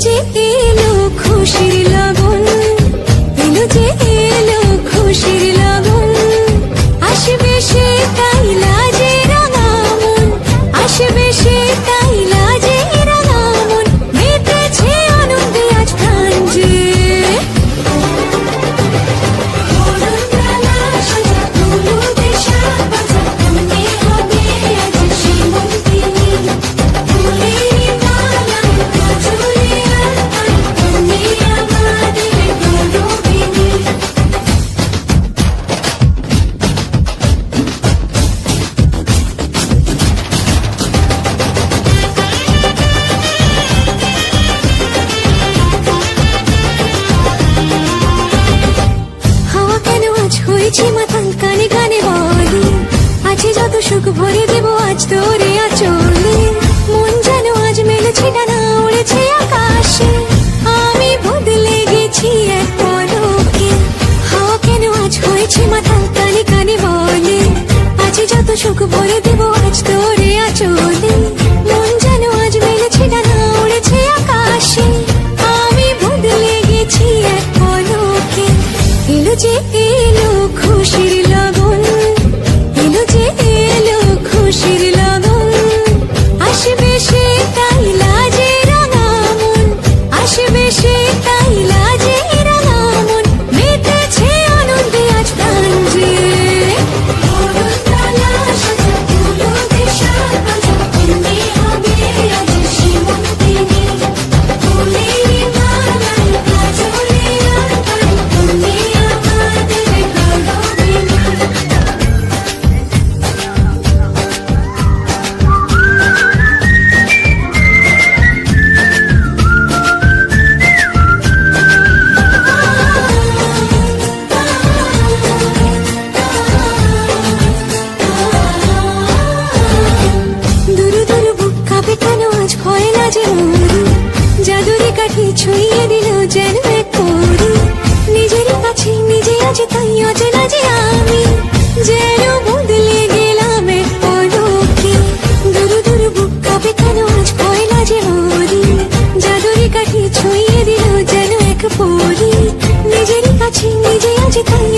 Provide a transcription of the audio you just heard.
যে এলো খুশির কানে গানে বলি। আছে যত সুখ ভরে দেবো আজ তোরে আছো আজ তাই অচেনা যে আমি। যেন বদলে গেলাম পলকে দূর দূর বুক কাঁপে কেন আজ পয়লা যে হরি জাদুরি কাঠি ছুঁয়ে দিল যেন এক পরি। নিজের কাছে, নিজে আজ তাই।